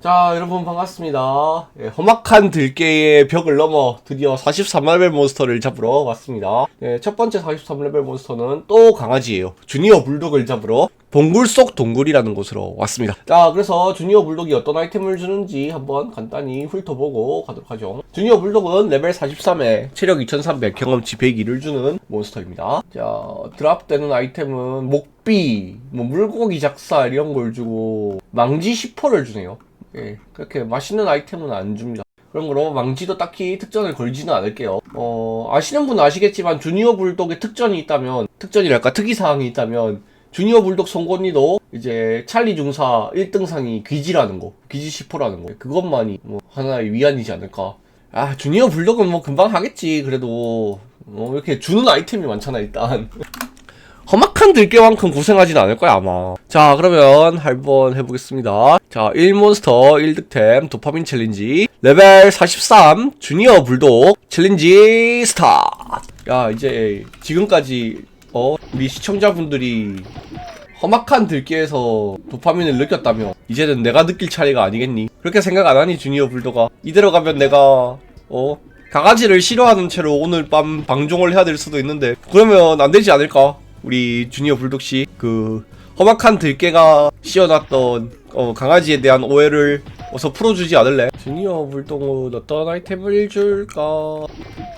자 여러분 반갑습니다. 예, 험악한 들깨의 벽을 넘어 드디어 43레벨 몬스터를 잡으러 왔습니다. 예, 첫 번째 43레벨 몬스터는 또 강아지예요. 주니어 불독을 잡으러 봉굴 속 동굴이라는 곳으로 왔습니다. 자 그래서 주니어 불독이 어떤 아이템을 주는지 한번 간단히 훑어보고 가도록 하죠. 주니어 불독은 레벨 43에 체력 2300 경험치 102를 주는 몬스터입니다. 자 드랍되는 아이템은 목비 뭐 물고기 작살 이런 걸 주고 망지 10%를 주네요 예, 그렇게 맛있는 아이템은 안 줍니다. 그런 거로 망지도 딱히 특전을 걸지는 않을게요. 어, 아시는 분은 아시겠지만 주니어 불독에 특전이 있다면, 특전이랄까 특이사항이 있다면, 주니어 불독 송곳니도 이제 찰리 중사 1등상이 귀지라는 거, 귀지 10%라는 거, 그것만이 뭐 하나의 위안이지 않을까. 아, 주니어 불독은 뭐 금방 하겠지, 그래도. 어, 이렇게 주는 아이템이 많잖아, 일단. 험악한 들깨만큼 고생하진 않을 거야 아마. 자 그러면 한번 해보겠습니다. 자 1몬스터 1득템 도파민 챌린지. 레벨 43 주니어 불독 챌린지 스타트. 야 이제 지금까지 어 우리 시청자분들이 험악한 들깨에서 도파민을 느꼈다며 이제는 내가 느낄 차례가 아니겠니? 그렇게 생각 안 하니 주니어 불독아? 이대로 가면 내가 어 강아지를 싫어하는 채로 오늘 밤 방종을 해야 될 수도 있는데 그러면 안 되지 않을까 우리 주니어 불독 씨 그 험악한 들깨가 씌워놨던 어, 강아지에 대한 오해를 어서 풀어주지 않을래? 주니어 불독은 어떤 아이템을 줄까?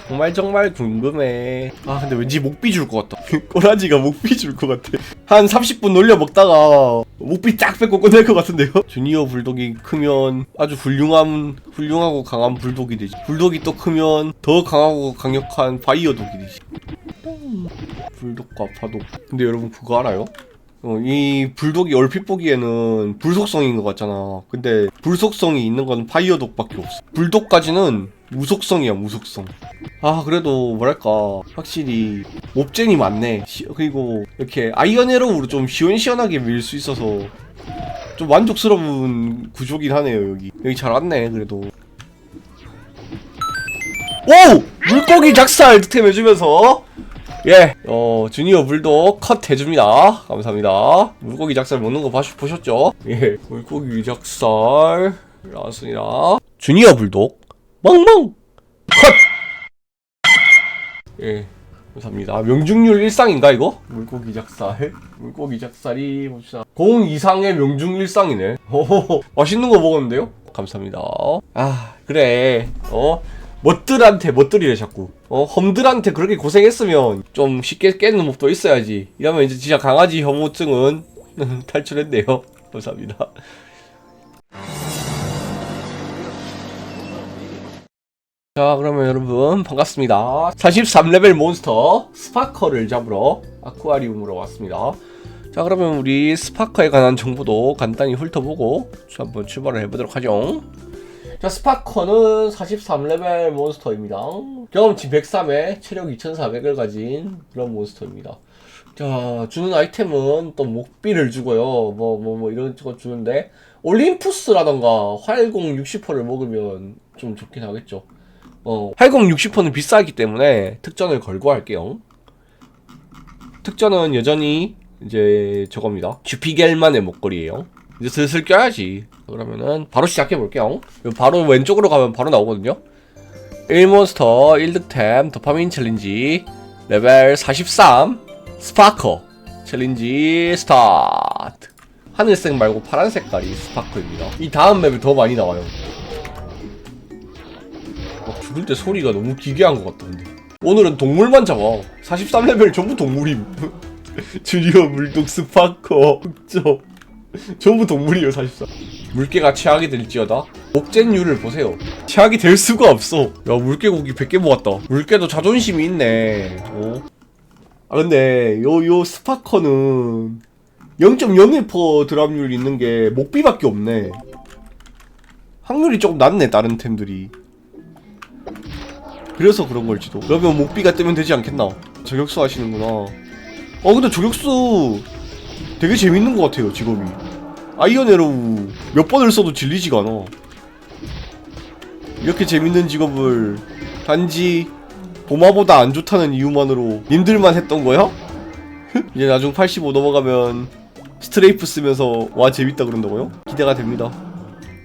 정말 정말 궁금해. 아 근데 왠지 목비 줄 것 같다. 꼬라지가 목비 줄 것 같아. 한 30분 놀려 먹다가 목비 딱 뺏고 끝낼 것 같은데요? 주니어 불독이 크면 아주 훌륭한 훌륭하고 강한 불독이 되지. 불독이 또 크면 더 강하고 강력한 바이어 독이 되지. 불독과 파독. 근데 여러분 그거 알아요? 어, 이 불독이 얼핏 보기에는 불속성인 것 같잖아. 근데 불속성이 있는 건 파이어독밖에 없어. 불독까지는 무속성이야, 무속성. 아, 그래도 뭐랄까. 확실히 몹쟁이 많네. 시- 그리고 이렇게 아이언에로우로 좀 시원시원하게 밀 수 있어서 좀 만족스러운 구조긴 하네요, 여기. 여기 잘 왔네, 그래도. 오! 물고기 작살 득템 해주면서 예, 어, 주니어 불독 컷 해줍니다. 감사합니다. 물고기 작살 먹는 거 봐시, 보셨죠? 예, 물고기 작살 나왔습니다. 주니어 불독 멍멍 컷! 예, 감사합니다. 명중률 일상인가 이거? 물고기 작살. 물고기 작살이 봅시다. 공 이상의 명중 일상이네. 호호호, 맛있는 거 먹었는데요? 감사합니다. 아, 그래. 어? 멋들한테 멋들이래 자꾸. 어 험들한테 그렇게 고생했으면 좀 쉽게 깨는 몹도 있어야지. 이러면 이제 진짜 강아지 혐오증은 탈출했네요. 감사합니다. 자 그러면 여러분 반갑습니다. 43레벨 몬스터 스파커를 잡으러 아쿠아리움으로 왔습니다. 자 그러면 우리 스파커에 관한 정보도 간단히 훑어보고 한번 출발을 해보도록 하죠 자, 스파커는 43레벨 몬스터입니다. 경험치 103에 체력 2400을 가진 그런 몬스터입니다. 자, 주는 아이템은 또 목비를 주고요. 뭐, 뭐, 뭐, 이런 거 주는데, 올림푸스라던가 활공 60%를 먹으면 좀 좋긴 하겠죠. 어, 활공 60%는 비싸기 때문에 특전을 걸고 할게요. 특전은 여전히 이제 저겁니다. 주피겔만의 목걸이에요. 이제 슬슬 껴야지. 그러면은 바로 시작해 볼게요. 바로 왼쪽으로 가면 바로 나오거든요. 1몬스터 1득템 도파민 챌린지 레벨 43 스파커 챌린지 스타트. 하늘색 말고 파란 색깔이 스파커입니다. 이 다음 맵이 더 많이 나와요. 막 죽을 때 소리가 너무 기괴한 것 같다 근데. 오늘은 동물만 잡아. 43레벨 전부 동물임. 주니어 물독 스파커 흑저 전부 동물이에요 44 물개가 최악이 될지어다? 옥젠유를 보세요. 최악이 될 수가 없어. 야 물개 고기 100개 모았다. 물개도 자존심이 있네. 어? 아 근데 요 요 스파커는 0.01% 드랍률 있는 게 목비밖에 없네. 확률이 조금 낮네 다른 템들이. 그래서 그런 걸지도. 그러면 목비가 뜨면 되지 않겠나? 저격수 하시는구나. 어 근데 저격수 되게 재밌는 것 같아요 직업이 아이언 에로우 몇 번을 써도 질리지가 않아 이렇게 재밌는 직업을 단지 보마보다 안 좋다는 이유만으로 님들만 했던 거야? 이제 나중 85 넘어가면 스트레이프 쓰면서 와 재밌다 그런다고요? 기대가 됩니다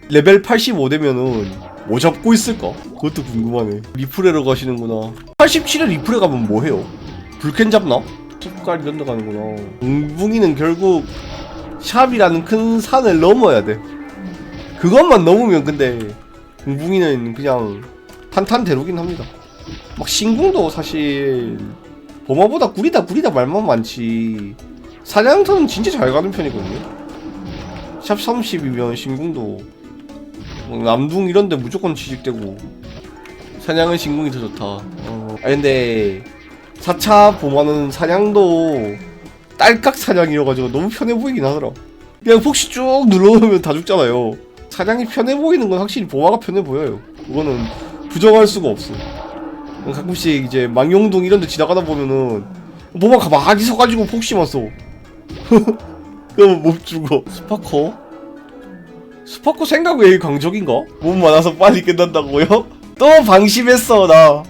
레벨 85 되면은 뭐 잡고 있을까? 그것도 궁금하네. 리프레로 가시는구나. 87에 리프레 가면 뭐 해요? 불캔 잡나? 숲까지 건너가는구나. 웅붕이는 결국 샵이라는 큰 산을 넘어야 돼. 그것만 넘으면 근데 웅붕이는 그냥 탄탄대로긴 합니다. 막 신궁도 사실 범어보다 구리다 구리다 말만 많지 사냥터는 진짜 잘 가는 편이거든요. 샵 30이면 신궁도 뭐 남둥 이런데 무조건 취직되고 사냥은 신궁이 더 좋다. 어, 아 근데 4차 봄하는 사냥도 딸깍 사냥이어가지고 너무 편해 보이긴 하더라. 그냥 폭시 쭉 눌러놓으면 다 죽잖아요. 사냥이 편해 보이는 건 확실히 보마가 편해 보여요. 그거는 부정할 수가 없어. 가끔씩 이제 망용동 이런 데 지나가다 보면은 보마 가만히 서가지고 폭시만 써. 그러면 못 죽어. 스파커? 스파커 생각 외의 강적인가? 몸 많아서 빨리 끝난다고요? 또 방심했어 나.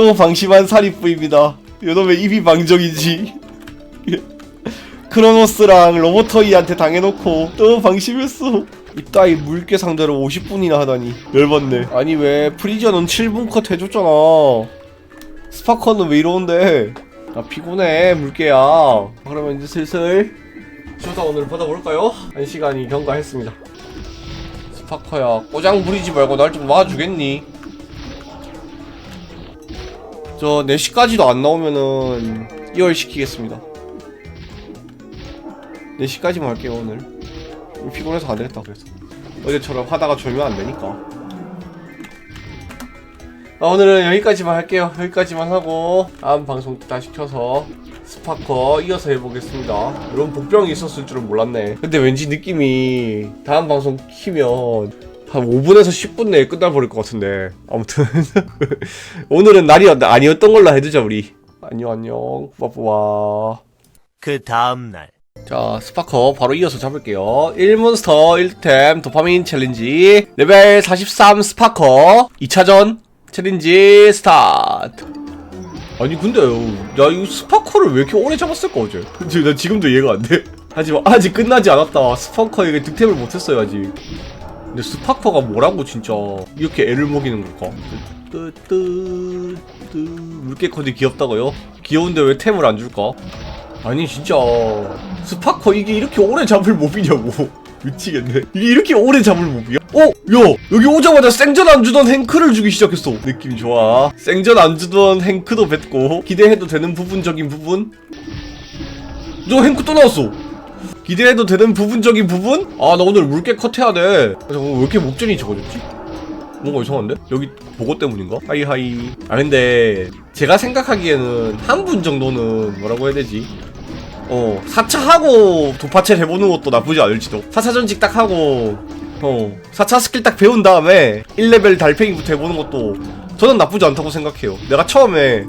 또 방심한 사립부입니다. 요놈의 입이 방정이지. 크로노스랑 로보터이한테 당해놓고 또 방심했어. 이따위 물개 상대로 50분이나 하다니 열받네. 아니 왜 프리저는 7분 컷 해줬잖아. 스파커는 왜 이러는데? 나 피곤해 물개야. 그러면 이제 슬슬 조사 오늘 받아볼까요? 한 시간이 경과했습니다. 스파커야 꼬장 부리지 말고 날 좀 놔주겠니? 저 4시까지도 안 나오면은 2월 시키겠습니다. 4시까지만 할게요 오늘. 피곤해서 안 되겠다 그래서. 어제처럼 하다가 졸면 안 되니까. 아, 오늘은 여기까지만 할게요. 여기까지만 하고 다음 방송 때 다시 켜서 스파커 이어서 해보겠습니다. 이런 복병이 있었을 줄은 몰랐네. 근데 왠지 느낌이 다음 방송 키면 한 5분에서 10분 내에 끝나버릴 것 같은데. 아무튼 오늘은 날이 아니었던 걸로 해두자 우리. 안녕 안녕. 빠빠와 그 다음날. 자 스파커 바로 이어서 잡을게요. 1몬스터 1템 도파민 챌린지. 레벨 43 스파커. 2차전 챌린지 스타트. 아니 근데 야 이거 스파커를 왜 이렇게 오래 잡았을까 어제? 나 지금도 이해가 안돼. 하지만 아직 끝나지 않았다. 스파커 이게 득템을 못했어요 아직 근데 스파커가 뭐라고 진짜? 이렇게 애를 먹이는 걸까? 뜨뜨뜨 물개 컨디 귀엽다고요? 귀여운데 왜 템을 안 줄까? 아니 진짜. 스파커 이게 이렇게 오래 잡을 몹이냐고. 미치겠네. 이게 이렇게 오래 잡을 몹이야? 어? 야 여기 오자마자 생전 안 주던 행크를 주기 시작했어. 느낌 좋아. 생전 안 주던 행크도 뱉고 기대해도 되는 부분적인 부분? 저 행크 또 나왔어 기대해도 되는 부분적인 부분? 아 나 오늘 물개 컷해야 돼 아, 잠깐 왜 이렇게 목전이 적어졌지? 뭔가 이상한데? 여기 보고 때문인가? 하이하이 아 근데 제가 생각하기에는 한 분 정도는 뭐라고 해야 되지? 어 4차 하고 도파첼 해보는 것도 나쁘지 않을지도 4차 전직 딱 하고 어 4차 스킬 딱 배운 다음에 1레벨 달팽이부터 해보는 것도 저는 나쁘지 않다고 생각해요 내가 처음에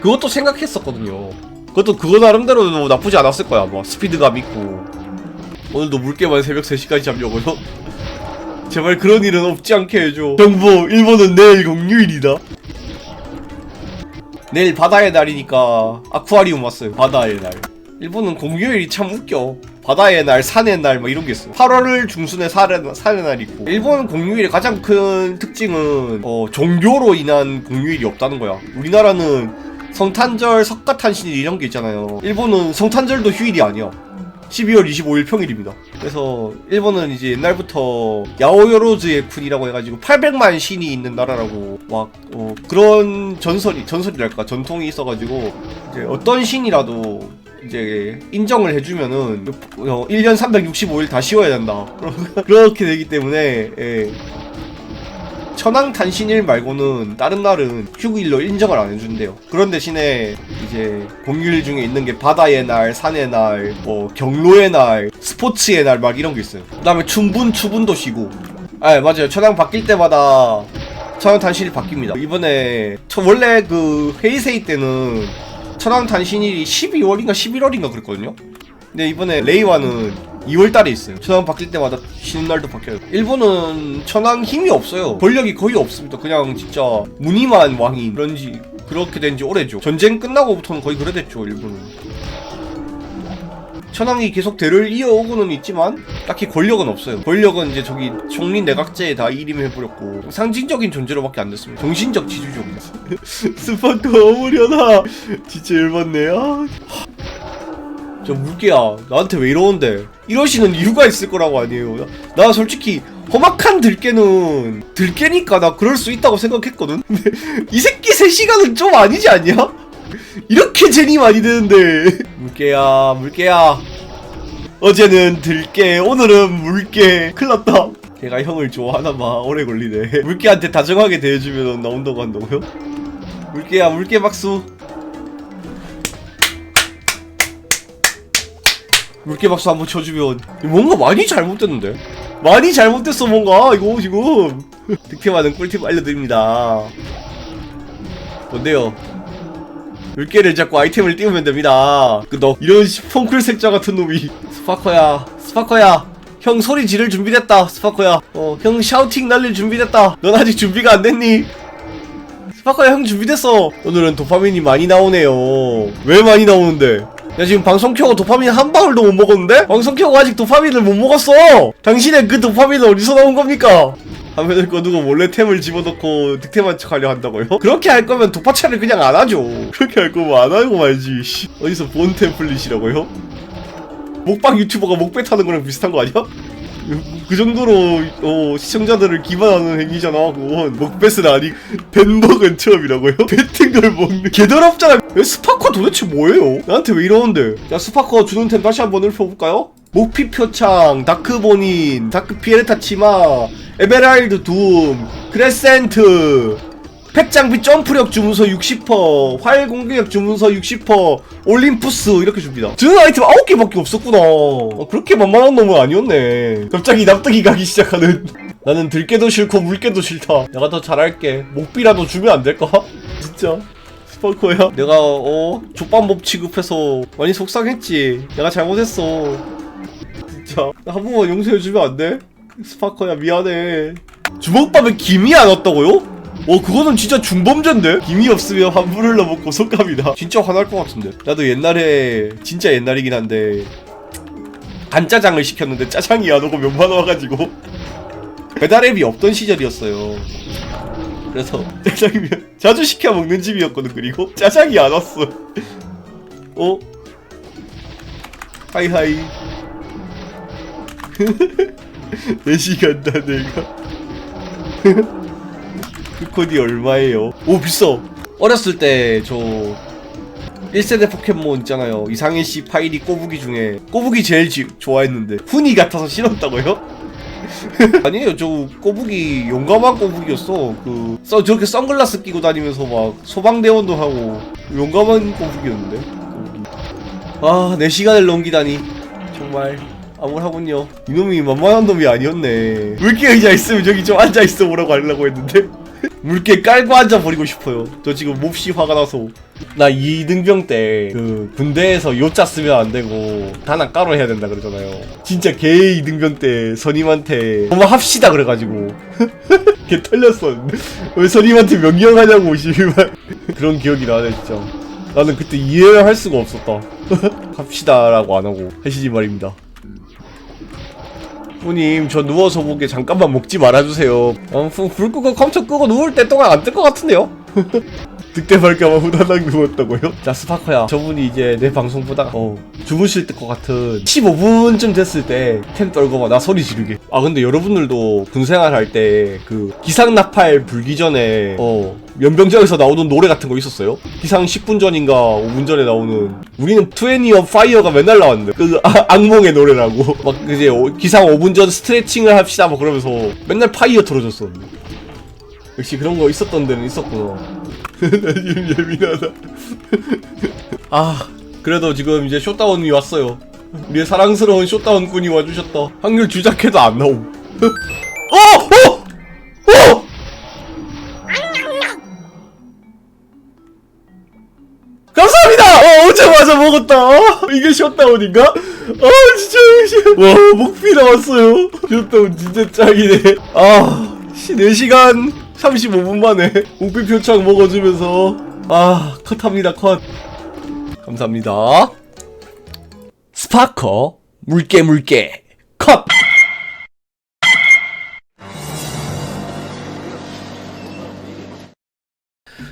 그것도 생각했었거든요 그것도 그거 나름대로 나쁘지 않았을 거야 뭐 스피드감 있고 오늘도 물개만 새벽 3시까지 잡려고요? 제발 그런 일은 없지 않게 해줘 정보 일본은 내일 공휴일이다 내일 바다의 날이니까 아쿠아리움 왔어요 바다의 날 일본은 공휴일이 참 웃겨 바다의 날, 산의 날, 뭐 이런 게 있어. 8월 중순에 산의, 산의 날 있고. 일본 공휴일의 가장 큰 특징은, 어, 종교로 인한 공휴일이 없다는 거야. 우리나라는 성탄절, 석가탄신일 이런 게 있잖아요. 일본은 성탄절도 휴일이 아니야. 12월 25일 평일입니다. 그래서 일본은 이제 옛날부터 야오요로즈의 군이라고 해가지고 800만 신이 있는 나라라고 막 어, 그런 전설이 전설이랄까 전통이 있어가지고 이제 어떤 신이라도 이제 인정을 해주면은 어, 1년 365일 다 쉬어야 된다. 그렇게 되기 때문에 예. 천황 탄신일 말고는 다른 날은 휴일로 인정을 안 해준대요. 그런 대신에 이제 공휴일 중에 있는 게 바다의 날, 산의 날, 뭐 경로의 날, 스포츠의 날 막 이런 게 있어요. 그다음에 춘분, 추분도 쉬고. 아 맞아요. 천황 바뀔 때마다 천황 탄신일 바뀝니다. 이번에 저 원래 그 헤이세이 때는 천황 탄신일이 12월인가 11월인가 그랬거든요. 근데 이번에 레이와는 2월 달에 있어요. 천황 바뀔 때마다 쉬는 날도 바뀌어요. 일본은 천황 힘이 없어요. 권력이 거의 없습니다. 그냥 진짜 무늬만 왕이 그런지 그렇게 된 지 오래죠. 전쟁 끝나고부터는 거의 그래 됐죠, 일본은. 천왕이 계속 대를 이어오고는 있지만 딱히 권력은 없어요. 권력은 이제 저기 총리 내각제에 다 일임해버렸고 상징적인 존재로밖에 안 됐습니다. 정신적 지주족이다. 스파크 어무려나 진짜 열받네. 아. 저 물개야 나한테 왜 이러는데? 이러시는 이유가 있을 거라고 아니에요. 나, 나 솔직히 험악한 들깨는 들깨니까 나 그럴 수 있다고 생각했거든? 근데 이 새끼 3시간은 좀 아니지 않냐? 이렇게 재미 많이 드는데. 물개야 물개야. 어제는 들깨 오늘은 물개 큰일났다. 걔가 형을 좋아하나봐 오래 걸리네. 물개한테 다정하게 대해주면 나온다고 한다고요? 물개야 물개 박수 물개 박수 한번 쳐주면. 뭔가 많이 잘못됐는데? 많이 잘못됐어 뭔가 이거 지금. 득템하는 꿀팁 알려드립니다. 뭔데요? 물개를 잡고 아이템을 띄우면 됩니다. 그너 이런 펑클 색자 같은 놈이. 스파커야 스파커야. 형 소리 지를 준비됐다 스파커야. 어 형 샤우팅 날릴 준비됐다. 넌 아직 준비가 안 됐니? 스파커야 형 준비됐어. 오늘은 도파민이 많이 나오네요. 왜 많이 나오는데 야 지금 방송 켜고 도파민 한 방울도 못 먹었는데? 방송 켜고 아직 도파민을 못 먹었어 당신의 그 도파민은 어디서 나온 겁니까? 화면을 꺼두고 몰래 템을 집어넣고 득템한 척 하려 한다고요? 그렇게 할 거면 도파차를 그냥 안 하죠 그렇게 할 거면 안 하고 말지 씨. 어디서 본 템플릿이라고요? 목방 유튜버가 목배 타는 거랑 비슷한 거 아니야? 그 정도로 어, 시청자들을 기만하는 행위잖아 그건 먹뱃은 아니 뱃먹은 처음이라고요? 뱉은 걸 먹는 개더럽잖아 왜 스파커 도대체 뭐예요? 나한테 왜 이러는데 자 스파커 주는 템 다시 한번 읊어볼까요? 목피 표창, 다크보닌, 다크 피에르타 치마, 에메랄드 둠, 크레센트 팩장비 점프력 주문서 60%, 활 공격력 주문서 60%, 올림푸스 이렇게 줍니다. 주는 아이템 9개밖에 없었구나. 어, 그렇게 만만한 놈은 아니었네. 갑자기 납득이 가기 시작하는. 나는 들깨도 싫고 물깨도 싫다. 내가 더 잘할게. 목비라도 주면 안 될까? 진짜. 스파커야. 내가 어 족밥몹 취급해서 많이 속상했지. 내가 잘못했어. 진짜. 나한 번만 용서해주면 안 돼? 스파커야 미안해. 주먹밥에 김이 안 왔다고요? 어 그거는 진짜 중범죄인데? 김이 없으면 환불을 넘어 고속감이다. 진짜 화날 것 같은데. 나도 옛날에 진짜 옛날이긴 한데 간짜장을 시켰는데 짜장이 안 오고 면만 와가지고. 배달앱이 없던 시절이었어요. 그래서 짜장면 자주 시켜 먹는 집이었거든 그리고 짜장이 안 왔어. 어? 하이하이. 4시간 다 내가 그 코디 얼마예요? 오 비싸. 어렸을 때 저 1세대 포켓몬 있잖아요. 이상해 씨 파이리 꼬부기 중에 꼬부기 제일 지, 좋아했는데 훈이 같아서 싫었다고요? 아니에요. 저 꼬부기 용감한 꼬부기였어. 그 써, 저렇게 선글라스 끼고 다니면서 막 소방대원도 하고 용감한 꼬부기였는데 꼬부기. 아 4시간을 넘기다니. 정말. 암울하군요. 이놈이 만만한 놈이 아니었네. 왜 이렇게 의자 있으면 저기 좀 앉아있어 보라고 하려고 했는데 물개 깔고 앉아버리고 싶어요. 저 지금 몹시 화가 나서. 나 이등병 때 그 군대에서 요자 쓰면 안 되고 단아 까로 해야 된다 그러잖아요. 진짜 개 이등병 때 선임한테 한번 합시다 그래가지고 걔 털렸어. 왜 선임한테 명령하냐고 씨발 그런 기억이 나네 진짜. 나는 그때 이해를 할 수가 없었다. 합시다라고 안 하고 하시지 말입니다. 부님 저 누워서 보게 잠깐만 먹지 말아주세요 어, 불, 불 끄고 컴퓨터 끄고 누울 때 동안 안 뜰 것 같은데요? 득대 발까봐 후다닥 누웠다고요? 자 스파커야. 저분이 이제 내 방송 보다가 어 주무실 것 같은 15분쯤 됐을 때 템 떨고 막 나 소리 지르게. 아 근데 여러분들도 군생활 할 때 그 기상나팔 불기 전에 어 연병장에서 나오는 노래 같은 거 있었어요? 기상 10분 전인가 5분 전에 나오는 우리는 20 of Fire가 맨날 나왔는데 그 아, 악몽의 노래라고. 막 이제 오- 기상 5분 전 스트레칭을 합시다 막 그러면서 맨날 파이어 틀어줬어 역시 그런 거 있었던 데는 있었구나 나 지금 예민하다 아 그래도 지금 이제 쇼다운이 왔어요 우리의 사랑스러운 쇼다운 군이 와주셨다 확률 주작해도 안 나옴 어! 어! 어! 감사합니다! 어, 오자마자 먹었다! 어, 이게 셧다운인가? 아, 진짜, 씨. 와, 목피 나왔어요. 셧다운 진짜 짱이네. 아, 씨, 4시간 35분 만에 목피 표창 먹어주면서, 아, 컷합니다, 컷. 감사합니다. 스파커 물개 물개 컷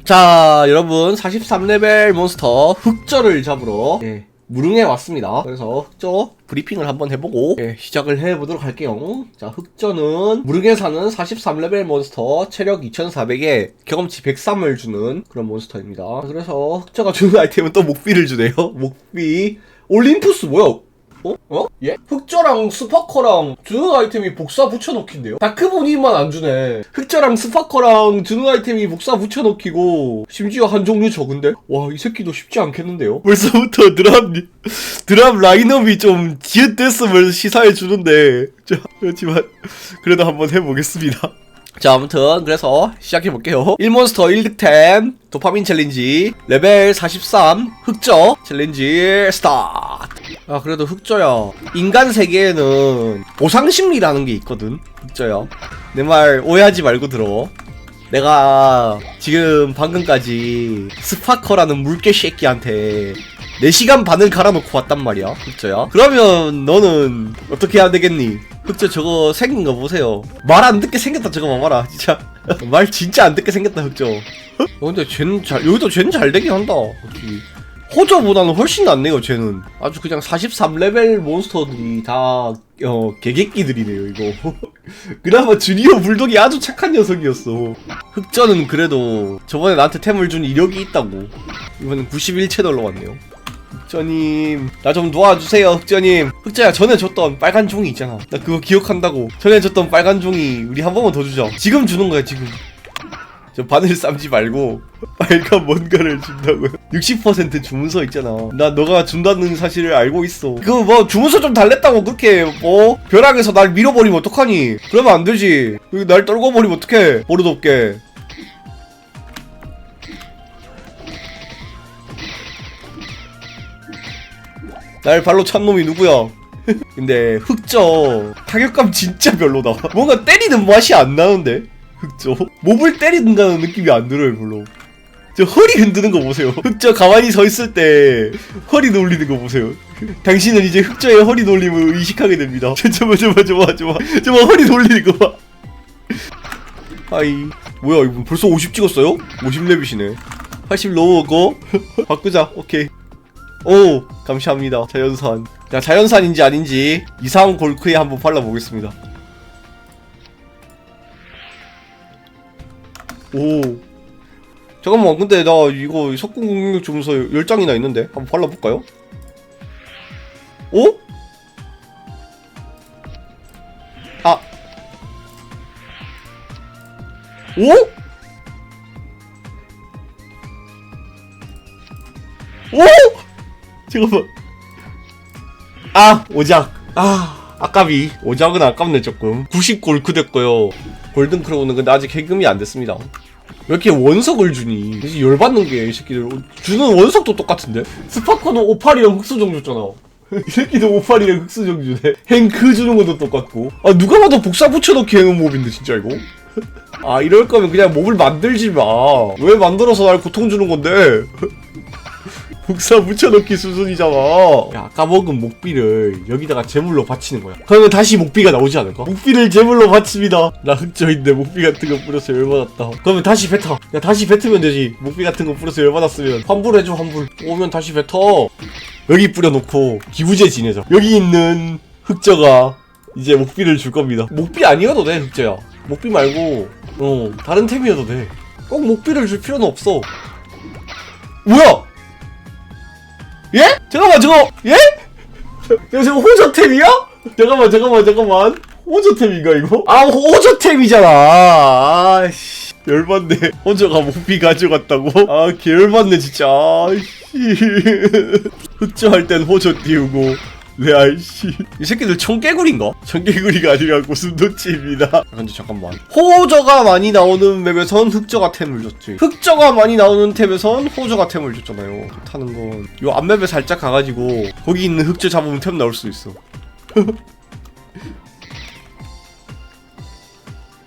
자, 여러분 43레벨 몬스터 흑저를 잡으러 예, 무릉에 왔습니다. 그래서 흑저 브리핑을 한번 해보고 예, 시작을 해보도록 할게요. 자, 흑저는 무릉에 사는 43레벨 몬스터 체력 2400에 경험치 103을 주는 그런 몬스터입니다. 그래서 흑저가 주는 아이템은 또 목비를 주네요. 목비 올림푸스 뭐야? 어? 어? 예? 흑저랑 스파커랑 주는 아이템이 복사 붙여넣기인데요? 다크보니만 안 주네. 흑저랑 스파커랑 주는 아이템이 복사 붙여넣기고, 심지어 한 종류 적은데? 와, 이 새끼도 쉽지 않겠는데요? 벌써부터 드랍, 드랍 라인업이 좀 지읒됐음을 시사해 주는데, 자, 그렇지만, 그래도 한번 해보겠습니다. 자, 아무튼, 그래서, 시작해볼게요. 1몬스터 1득템, 도파민 챌린지, 레벨 43, 흑저, 챌린지, 스타트! 아, 그래도 흑저야. 인간 세계에는 보상심리라는 게 있거든. 흑저야. 내 말 오해하지 말고 들어. 내가 지금 방금까지 스파커라는 물개 새끼한테 4시간 반을 갈아놓고 왔단 말이야. 흑저야. 그러면 너는 어떻게 해야 되겠니? 흑저 저거 생긴 거 보세요. 말 안 듣게 생겼다 저거 봐봐라. 진짜. 말 진짜 안 듣게 생겼다 흑저. 어, 근데 쟤는 잘, 여기도 쟤는 잘 되긴 한다. 확실히. 호저보다는 훨씬 낫네요, 쟤는. 아주 그냥 43레벨 몬스터들이 다, 어, 개개끼들이네요, 이거. 그나마 주니어 불독이 아주 착한 녀석이었어. 흑저는 그래도 저번에 나한테 템을 준 이력이 있다고. 이번엔 91채널로 왔네요. 흑저님, 나좀 도와주세요, 흑저님. 흑저야, 전에 줬던 빨간 종이 있잖아. 나 그거 기억한다고. 전에 줬던 빨간 종이 우리 한 번만 더 주자. 지금 주는 거야, 지금. 저 바늘 쌈지 말고 빨간 뭔가를 준다고요. 60% 주문서 있잖아. 나 너가 준다는 사실을 알고 있어. 그뭐 주문서 좀 달랬다고 그렇게 뭐 벼락에서 날 밀어버리면 어떡하니? 그러면 안 되지. 날 떨궈버리면 어떡해? 버릇없게. 날 발로 찬 놈이 누구야? 근데 흑저 타격감 진짜 별로다. 뭔가 때리는 맛이 안 나는데 흑저 몹을 때리는가는 느낌이 안 들어요 별로. 저 허리 흔드는 거 보세요. 흑저 가만히 서 있을 때 허리 놀리는 거 보세요. 당신은 이제 흑저의 허리 놀림을 의식하게 됩니다. 저, 저봐 저봐 저봐 저봐 저봐 허리 놀리는 거 봐. 하이 뭐야 이분 벌써 50 찍었어요? 50렙이시네. 80 넘어고 바꾸자 오케이. 오 감사합니다 자연산 자 자연산인지 아닌지 이상 골크에 한번 발라보겠습니다 오 잠깐만 근데 나 이거 석궁 공격 주문서 10장이나 있는데 한번 발라볼까요? 오? 아 오? 오? 잠깐만. 아, 오작. 아, 아깝이. 오작은 아깝네, 조금. 90 골크 됐고요. 골든 크로우는 근데 아직 해금이 안 됐습니다. 왜 이렇게 원석을 주니? 이제 열받는 게, 이 새끼들. 주는 원석도 똑같은데? 스파커는 58이랑 흑수정 줬잖아. 이 새끼도 58이랑 흑수정 주네. 행크 주는 것도 똑같고. 아, 누가 봐도 복사 붙여넣기 해놓은 몹인데, 진짜 이거? 아, 이럴 거면 그냥 몹을 만들지 마. 왜 만들어서 날 고통 주는 건데? 복사 붙여넣기 수준이잖아. 야, 아까 먹은 목비를 여기다가 제물로 바치는 거야. 그러면 다시 목비가 나오지 않을까? 목비를 제물로 바칩니다. 나 흑저인데 목비 같은 거 뿌려서 열받았다. 그러면 다시 뱉어. 야, 다시 뱉으면 되지. 목비 같은 거 뿌려서 열받았으면. 환불해줘, 환불. 오면 다시 뱉어. 여기 뿌려놓고 기부제 지내자. 여기 있는 흑저가 이제 목비를 줄 겁니다. 목비 아니어도 돼, 흑저야. 목비 말고, 어, 다른 템이어도 돼. 꼭 목비를 줄 필요는 없어. 뭐야? 예? 잠깐만 저거 예? 이거 지금 호저템이야? 잠깐만 잠깐만 잠깐만 호저템인가 이거? 아 호저템이잖아 아씨 열받네 호저가 목비 가져갔다고? 아 개열받네 진짜 아씨 흑저할 땐 호저 띄우고 네 아이씨. 이 새끼들 청개구리인가? 청개구리가 아니라 고슴도치입니다. 근데 잠깐만. 호저가 많이 나오는 맵에선 흑저가 템을 줬지. 흑저가 많이 나오는 템에선 호저가 템을 줬잖아요. 그렇다는 건 요 앞맵에 살짝 가가지고 거기 있는 흑저 잡으면 템 나올 수 있어.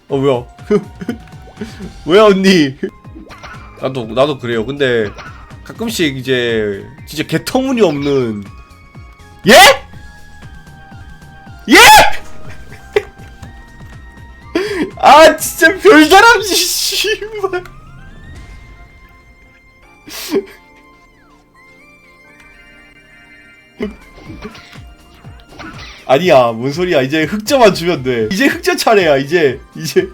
어 뭐야? 뭐야 언니? 나도 나도 그래요. 근데 가끔씩 이제 진짜 개터무니없는 예? 예! 아 진짜 별사람 씨발. 아니야 뭔 소리야. 이제 흑자만 주면 돼. 이제 흑자 차례야 이제. 이제.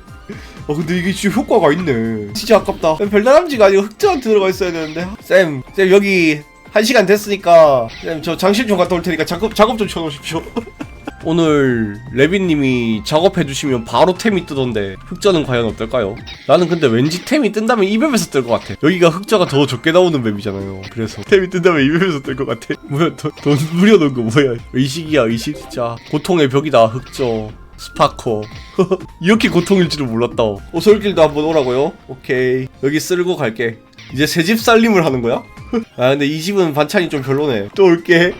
어 근데 이게 지금 효과가 있네. 진짜 아깝다. 별다람쥐가 아니고 흑자 들어가 있어야 되는데. 쌤 쌤 여기 한 시간 됐으니까 쌤저 장실 좀 갔다 올 테니까 작업 작업 좀 쳐놓으십시오. 오늘 레빈님이 작업해주시면 바로 템이 뜨던데 흑자는 과연 어떨까요? 나는 근데 왠지 템이 뜬다면 이 맵에서 뜰 것 같아. 여기가 흑자가 더 적게 나오는 맵이잖아요. 그래서 템이 뜬다면 이 맵에서 뜰 것 같아. 뭐야 돈, 돈 무려놓은 거 뭐야? 의식이야 의식. 진짜 고통의 벽이다 흑저 스파커. 이렇게 고통일 줄은 몰랐다. 오솔길도 한번 오라고요? 오케이. 여기 쓸고 갈게 이제 새 집 살림을 하는 거야? 아 근데 이 집은 반찬이 좀 별로네. 또 올게.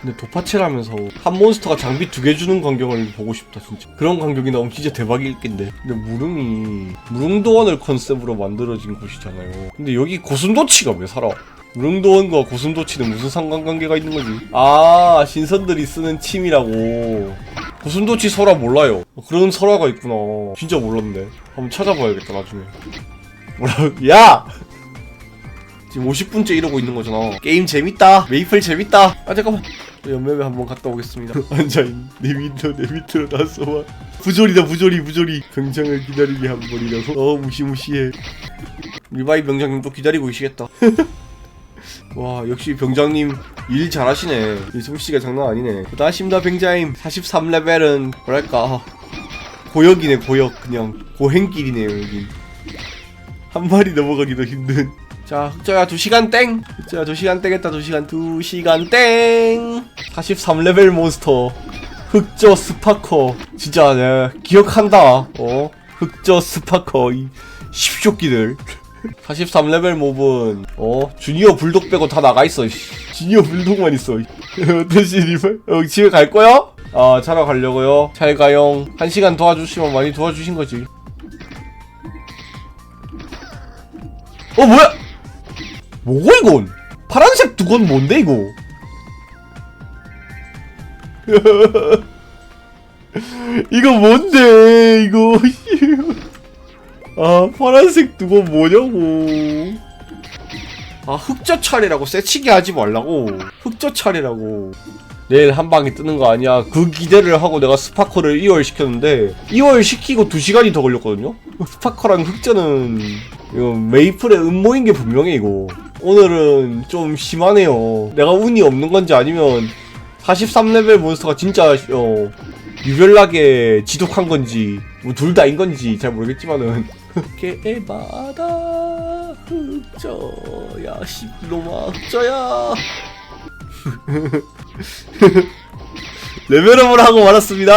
근데 도파체라면서 한 몬스터가 장비 두 개 주는 광경을 보고 싶다 진짜. 그런 광경이 나오면 진짜 대박일 낀데. 근데 무릉이 무릉도원을 컨셉으로 만들어진 곳이잖아요. 근데 여기 고슴도치가 왜 살아? 무릉도원과 고슴도치는 무슨 상관관계가 있는 거지? 아 신선들이 쓰는 침이라고. 고슴도치 설화 몰라요. 그런 설화가 있구나. 진짜 몰랐네. 한번 찾아봐야겠다 나중에. 뭐라고? 야! 지금 50분째 이러고 있는 거잖아. 게임 재밌다. 메이플 재밌다. 아 잠깐만. 연매매 한번 갔다 오겠습니다. 앉아있. 내 밑으로 내 밑으로 나서와. 부조리다 부조리 부조리. 병장을 기다리게 한 번이라서. 어 무시무시해. 리바이 병장님도 기다리고 계시겠다. 와 역시 병장님 일 잘하시네. 이 솜씨가 장난 아니네. 고다십니다 병장님. 43레벨은 뭐랄까 고역이네 고역 그냥 고행길이네요 여기. 한 마리 넘어가기도 힘든. 자, 흑저야 2시간 땡! 흑저야 2시간 땡 했다, 2시간, 2시간 땡! 43레벨 몬스터. 흑저 스파커. 진짜, 내 기억한다. 어? 흑저 스파커. 이 십쇼끼들. 43레벨 몹은, 어? 주니어 불독 빼고 다 나가있어, 씨. 주니어 불독만 있어. 어떠시, 리발? 어, 집에 갈 거야? 아, 자러 가려고요. 잘 가용. 한 시간 도와주시면 많이 도와주신 거지. 어, 뭐야? 뭐고 이건? 파란색 두 건 뭔데 이거? 이거 뭔데 이거? 아 파란색 두 건 뭐냐고? 아 흑저 차례라고 세치게 하지 말라고 흑저 차례라고 내일 한 방에 뜨는 거 아니야. 그 기대를 하고 내가 스파커를 2월 시켰는데 2월 시키고 2시간이 더 걸렸거든요? 스파커랑 흑저는 이거 메이플의 음모인 게 분명해 이거. 오늘은 좀 심하네요. 내가 운이 없는 건지 아니면 43레벨 몬스터가 진짜 어 유별나게 지독한 건지 뭐 둘 다인 건지 잘 모르겠지만은. 개바다 흑저야 씨놈아 흑저야 레벨업을 하고 말았습니다.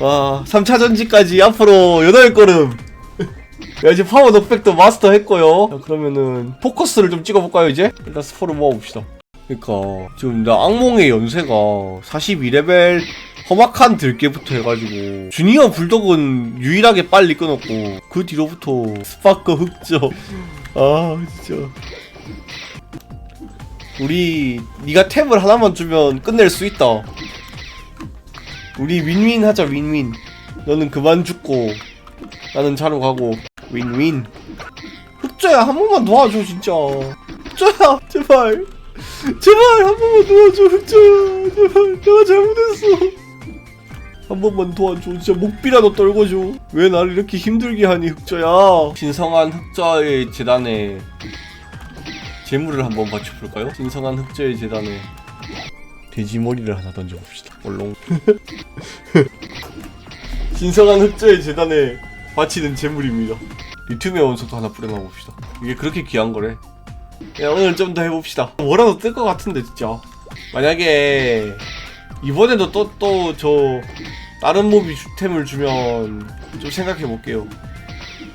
와 3차 전지까지 앞으로 8걸음. 야 이제 파워 넉백도 마스터 했고요. 자, 그러면은 포커스를 좀 찍어볼까요 이제? 일단 스포를 모아봅시다. 그니까 지금 나 악몽의 연세가 42레벨 험악한 들깨부터 해가지고 주니어 불독은 유일하게 빨리 끊었고 그 뒤로부터 스파커 흑저 아 진짜 우리 네가 탭을 하나만 주면 끝낼 수 있다. 우리 윈윈 하자 윈윈. 너는 그만 죽고 나는 자러 가고. 윈윈. 흑저야 한 번만 도와줘 진짜. 흑저야 제발. 제발 한 번만 도와줘 흑저야. 제발 내가 잘못했어. 한 번만 도와줘 진짜 목비라도 떨궈줘. 왜 나를 이렇게 힘들게 하니 흑저야? 신성한 흑저의 재단에 재물을 한번 바쳐볼까요? 신성한 흑저의 재단에 돼지 머리를 하나 던져봅시다. 얼렁. 신성한 흑저의 재단에 바치는 재물입니다. 리튬의 원소도 하나 뿌려놔봅시다. 이게 그렇게 귀한 거래? 야 오늘 좀 더 해봅시다. 뭐라도 뜰 것 같은데 진짜. 만약에 이번에도 또 또 저 다른 몹이 주템을 주면 좀 생각해 볼게요.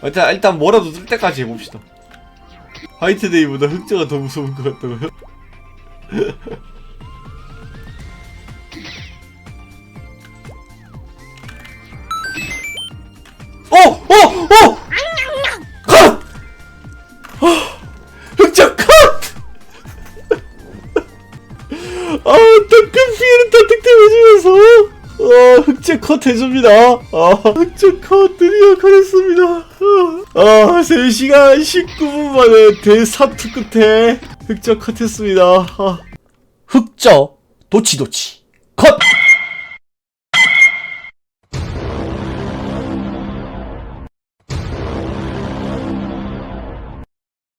일단 일단 뭐라도 뜰 때까지 해봅시다 화이트데이보다 흑저가 더 무서운 것 같다고요? 어! 어! 어! 컷! 아, 흑저 컷! 아, 어떤 피해를 다 득템해주면서 아, 흑제 컷 해줍니다. 아, 흑제 컷 드디어 컷했습니다. 아, 3시간 19분 만에 대사투 끝에 흑제 컷했습니다. 아. 흑저 도치도치 컷!